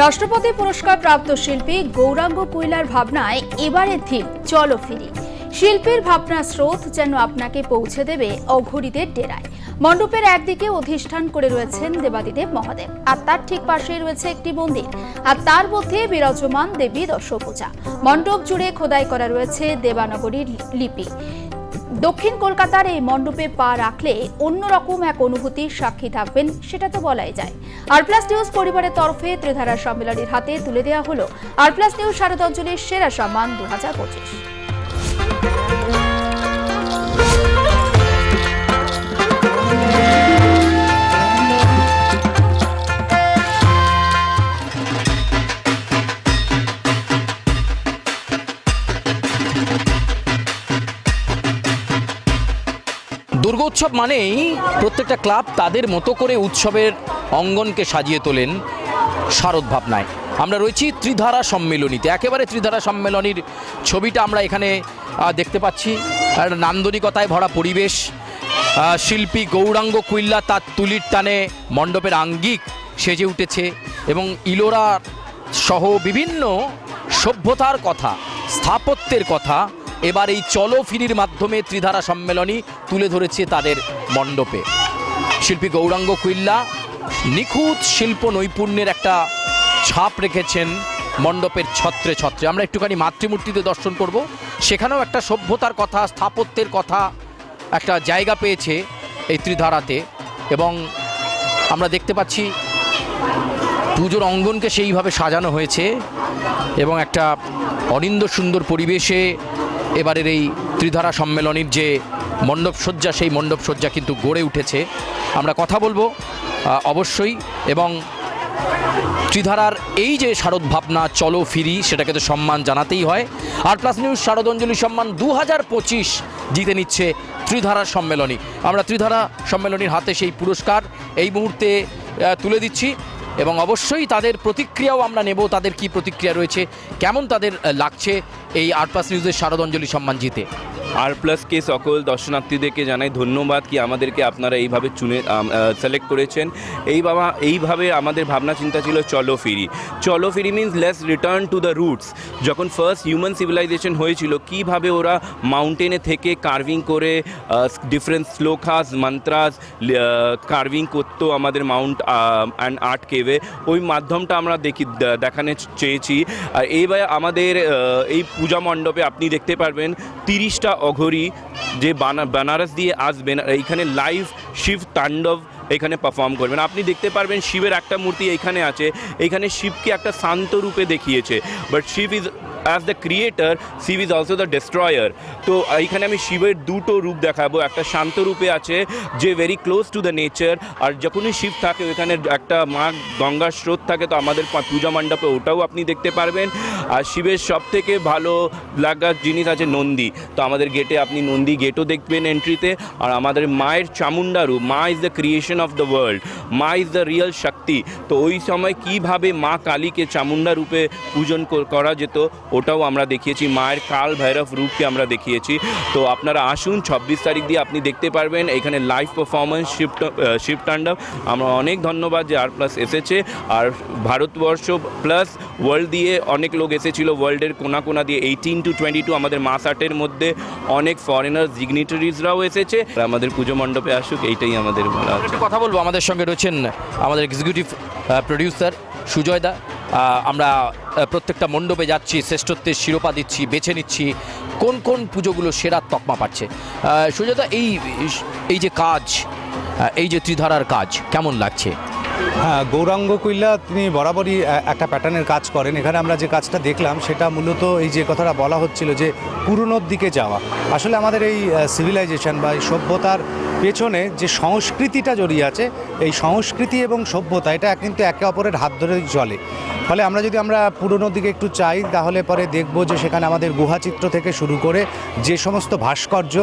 রাষ্ট্রপতি পুরস্কার প্রাপ্ত শিল্পী গৌরাঙ্গ কুইলার ভাবনায় এবারে থিম, চলো ফিরি। শিল্পীর ভাবনা স্রোত যেন আপনাকে পৌঁছে দেবে অঘরীদের ডেরায়। মণ্ডপের একদিকে অধিষ্ঠান করে রয়েছেন দেবাদিদেব মহাদেব। আর তার ঠিক পাশেই রয়েছে একটি মন্দির। আর তার মধ্যে বিরাজমান দেবী দশপূজা। মণ্ডপ জুড়ে খোদাই করা রয়েছে দেবানগরীর লিপি। দক্ষিণ কলকাতার এই মণ্ডপে পা রাখলে অন্যরকম এক অনুভূতির সাক্ষী থাকবেন, সেটা তো বলাই যায়। আর প্লাস নিউজ পরিবারের তরফে ত্রিধারা সম্মেলনের হাতে তুলে দেওয়া হল। আর প্লাস নিউজ শারদাঞ্জলির সেরা সম্মান দু হাজার পঁচিশ। দুর্গোৎসব মানেই প্রত্যেকটা ক্লাব তাদের মতো করে উৎসবের অঙ্গনকে সাজিয়ে তোলেন শারদ ভাবনায়। আমরা রয়েছি ত্রিধারা সম্মেলনীতে। একেবারে ত্রিধারা সম্মেলনীর ছবিটা আমরা এখানে দেখতে পাচ্ছি। নান্দনিকতায় ভরা পরিবেশ। শিল্পী গৌরাঙ্গ কুইল্লা তার তুলির টানে মণ্ডপের আঙ্গিক সেজে উঠেছে এবং ইলোরা সহ বিভিন্ন সভ্যতার কথা, স্থাপত্যের কথা এবার এই চলো ফিরির মাধ্যমে ত্রিধারা সম্মেলনী তুলে ধরেছে তাদের মণ্ডপে। শিল্পী গৌরাঙ্গ কুইল্লা নিখুঁত শিল্প নৈপুণ্যের একটা ছাপ রেখেছেন মণ্ডপের ছত্রে ছত্রে। আমরা একটুখানি মাতৃমূর্তিতে দর্শন করব। সেখানেও একটা সভ্যতার কথা, স্থাপত্যের কথা, একটা জায়গা পেয়েছে এই ত্রিধারাতে এবং আমরা দেখতে পাচ্ছি পুজোর অঙ্গনকে সেইভাবে সাজানো হয়েছে এবং একটা অনিন্দ সুন্দর পরিবেশে এবারের এই ত্রিধারা সম্মেলনের যে মণ্ডপসজ্জা সেই মণ্ডপসজ্জা কিন্তু গড়ে উঠেছে। আমরা কথা বলব অবশ্যই, এবং ত্রিধারার এই যে শারদ ভাবনা, চলো ফিরি, সেটাকে তো সম্মান জানাতেই হয়। আর প্লাস নিউজ শারদাঞ্জলি সম্মান দু পঁচিশ জিতে নিচ্ছে ত্রিধারা সম্মেলনী। আমরা ত্রিধারা সম্মেলনীর হাতে সেই পুরস্কার এই মুহূর্তে তুলে দিচ্ছি। এবং অবশ্যই তাদের প্রতিক্রিয়াও আমরা নেব, তাদের কি প্রতিক্রিয়া রয়েছে, কেমন তাদের লাগছে এই আট পাস নিউজের শারদাঞ্জলি সম্মান জিতে। আর প্লাস কে সকল দর্শনার্থীদেরকে জানাই ধন্যবাদ কি আমাদেরকে আপনারা এইভাবে চুনে সিলেক্ট করেছেন। এই বাবা, এইভাবে আমাদের ভাবনা চিন্তা ছিল চলো ফিরি। চলো ফিরি means let's return to the roots যখন ফার্স্ট হিউম্যান সিভিলাইজেশন হয়েছিল, কীভাবে ওরা মাউন্টেনে থেকে কার্ভিং করে ডিফারেন্ট শ্লোকাস, মন্ত্রাস কার্ভিং করতো আমাদের মাউন্ট অ্যান্ড আর্ট কেভে ওই মাধ্যমটা আমরা দেখি, দে- দেখাতে চেয়েছি। আর এইবার আমাদের এই পূজা মণ্ডপে আপনি দেখতে পারবেন তিরিশটা অঘরি যে বানারস দিয়ে আসবেন, এইখানে লাইভ শিব তাণ্ডব এখানে পারফর্ম করবেন। আপনি দেখতে পারবেন শিবের একটা মূর্তি এইখানে আছে। এইখানে শিবকে একটা শান্ত রূপে দেখিয়েছে। But Shiva is as the creator Shiva is also the destroyer তো এইখানে আমি শিবের দুটো রূপ দেখাবো। একটা শান্ত রূপে আছে, যে very close to the nature আর যখনই শিব থাকে ওখানে একটা মা গঙ্গার স্রোত থাকে, তো আমাদের পূজা মণ্ডপে ওটাও আপনি দেখতে পারবেন। আর শিবের সব থেকে ভালো লাগার জিনিস আছে নন্দী। তো আমাদের গেটে আপনি নন্দী গেটও দেখবেন এন্ট্রিতে আর আমাদের মায়ের চামুন্ডা রূপ, ma is the creation of the world ma is the real shakti. তো ওই সময় কীভাবে মা কালীকে চামুন্ডা রূপে পূজন করা যেত ওটাও আমরা দেখিয়েছি। মায়ের কাল ভৈরব রূপকে আমরা দেখিয়েছি। তো আপনারা আসুন, ছাব্বিশ তারিখ দিয়ে আপনি দেখতে পারবেন, এখানে লাইভ পারফরমেন্স শিফট শিব তাণ্ডব আমরা অনেক ধন্যবাদ যে আর প্লাস এসেছে। আর ভারতবর্ষ প্লাস ওয়ার্ল্ড দিয়ে অনেক লোক এসেছিল। ওয়ার্ল্ডের কোনা কোনা দিয়ে এইটিন টু টোয়েন্টি টু আমাদের মাস আর্টের মধ্যে অনেক ফরেনার ডিগনিটারিজরাও এসেছে। আমাদের পুজো মণ্ডপে আসুক, এইটাই আমাদের কথা বলব, আমাদের সঙ্গে রয়েছেন আমাদের এক্সিকিউটিভ প্রডিউসার সুজয় দা। আমরা প্রত্যেকটা মণ্ডপে যাচ্ছি, শ্রেষ্ঠত্বের শিরোপা দিচ্ছি, বেছে নিচ্ছি। কোন কোন পুজোগুলো সেরা তকমা পাচ্ছে? সুজাতা, এই এই যে কাজ এই যে ত্রিধারার কাজ, কেমন লাগছে? হ্যাঁ গৌরাঙ্গ কৈলা তিনি বরাবরই একটা প্যাটার্নের কাজ করেন। এখানে আমরা যে কাজটা দেখলাম, সেটা মূলত এই যে কথাটা বলা হচ্ছিল যে পুরনোর দিকে যাওয়া। আসলে আমাদের এই সিভিলাইজেশন বা এই সভ্যতার পেছনে যে সংস্কৃতিটা জড়িয়ে আছে, এই সংস্কৃতি এবং সভ্যতা, এটা কিন্তু একে অপরের হাত ধরে চলে। ফলে আমরা যদি আমরা পুরনোর দিকে একটু চাই, তাহলে পরে দেখব যে সেখানে আমাদের গুহাচিত্র থেকে শুরু করে যে সমস্ত ভাস্কর্য,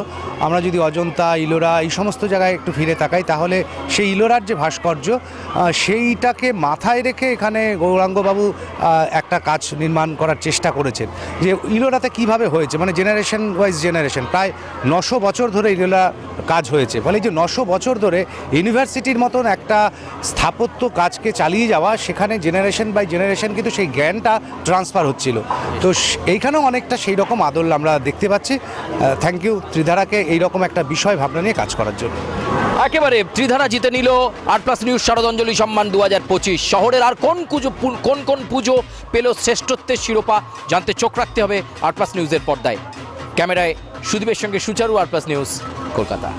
আমরা যদি অজন্তা, ইলোরা, এই সমস্ত জায়গায় একটু ফিরে তাকাই, তাহলে সেই ইলোরার যে ভাস্কর্য সেইটাকে মাথায় রেখে এখানে গৌরাঙ্গবাবু একটা কাজ নির্মাণ করার চেষ্টা করেছেন। যে ইলোরাতে কীভাবে হয়েছে? মানে জেনারেশন ওয়াইজ জেনারেশন প্রায় নশো বছর ধরে ইলোরা কাজ হয়েছে। ফলে যে নশো বছর ধরে ইউনিভার্সিটির মতন একটা স্থাপত্য কাজকে চালিয়ে যাওয়া, সেখানে জেনারেশন বাই জেনারেশন কিন্তু সেই জ্ঞানটা ট্রান্সফার হচ্ছিল। তো এইখানেও অনেকটা সেই রকম আদল আমরা দেখতে পাচ্ছি। থ্যাংক ইউ ত্রিধারাকে এইরকম একটা বিষয় ভাবনা নিয়ে কাজ করার জন্য। একেবারে ত্রিধারা জিতে নিল। আট প্লাস নিউজ শারদাঞ্জলি সম্মান দু হাজার পঁচিশ। শহরের আর কোন পুজো কোন কোন পুজো পেল শ্রেষ্ঠত্বের শিরোপা জানতে চোখ রাখতে হবে আট প্লাস নিউজের পর্দায়। ক্যামেরায় সুদীপের সঙ্গে সুচারু আট প্লাস নিউজ কলকাতা।